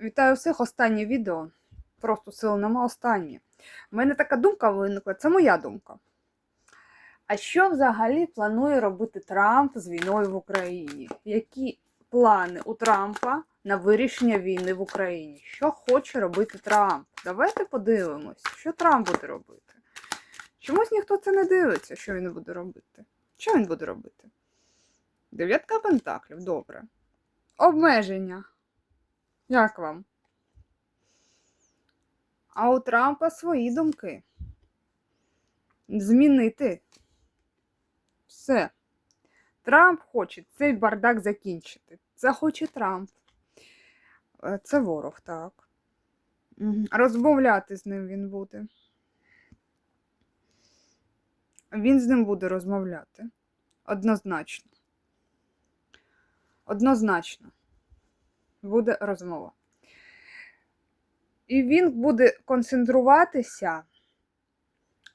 Вітаю всіх. Останнє відео. Просто сил нема останнє. У мене така думка виникла, це моя думка. А що взагалі планує робити Трамп з війною в Україні? Які плани у Трампа на вирішення війни в Україні? Що хоче робити Трамп? Давайте подивимось, що Трамп буде робити. Чомусь ніхто це не дивиться, що він буде робити. Що він буде робити? Дев'ятка пентаклів, добре. Обмеження. Як вам? А у Трампа свої думки. Змінити. Все. Трамп хоче цей бардак закінчити. Це хоче Трамп. Е, Це ворог, так. Розмовляти з ним він буде. Він з ним буде розмовляти. Однозначно. Однозначно буде розмова. І він буде концентруватися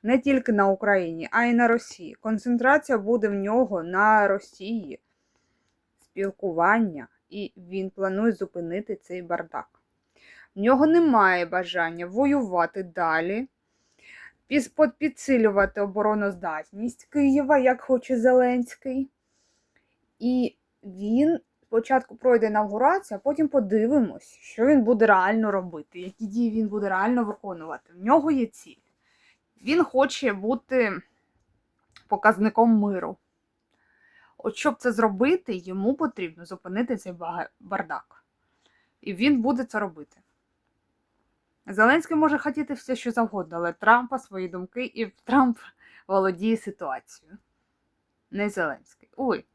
не тільки на Україні, а й на Росії. Концентрація буде в нього на Росії, спілкування, і він планує зупинити цей бардак. В нього немає бажання воювати далі, підсилювати обороноздатність Києва, як хоче Зеленський. І він спочатку пройде інавгурація, а потім подивимось, що він буде реально робити, які дії він буде реально виконувати. В нього є ціль. Він хоче бути показником миру. От щоб це зробити, йому потрібно зупинити цей бардак. І він буде це робити. Зеленський може хотіти все, що завгодно, але Трампа свої думки, і Трамп володіє ситуацією. Не Зеленський. Ой,